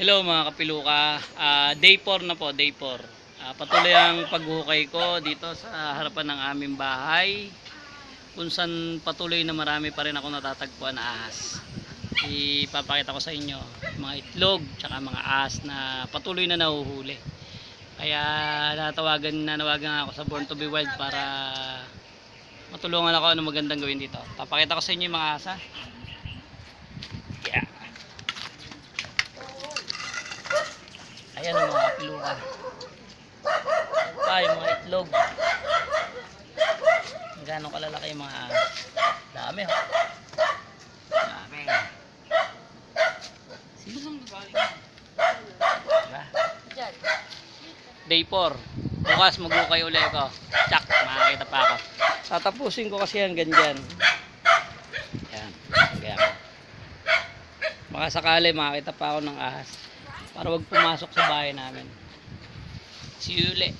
Hello mga kapiluka. Ah, day 4 na po, day 4. Ah, patuloy ang paghuhukay ko dito sa harapan ng aming bahay. Kung patuloy na marami pa rin ako natatagpuan na ahas. Ipapakita ko sa inyo mga itlog tsaka mga ahas na patuloy na nahuhuli. Kaya natawagan na nawagan ako sa Born to be Wild para matulungan ako ano magandang gawin dito. Papakita ko sa inyo yung mga ahas ha. Ayan ang mga kapiluka. Yung mga itlog. Gano'ng kalalaki yung mga. Dami ha. Dami. Sino bang babae? Diba? Day 4. Bukas maghukay ulit ako. Tsak, makakita pa ako. Tatapusin ko kasi yan ganyan. Yan. Ganyan. Baka sakali makakita pa ako ng ahas. Para wag pumasok sa bahay namin. See you ulit.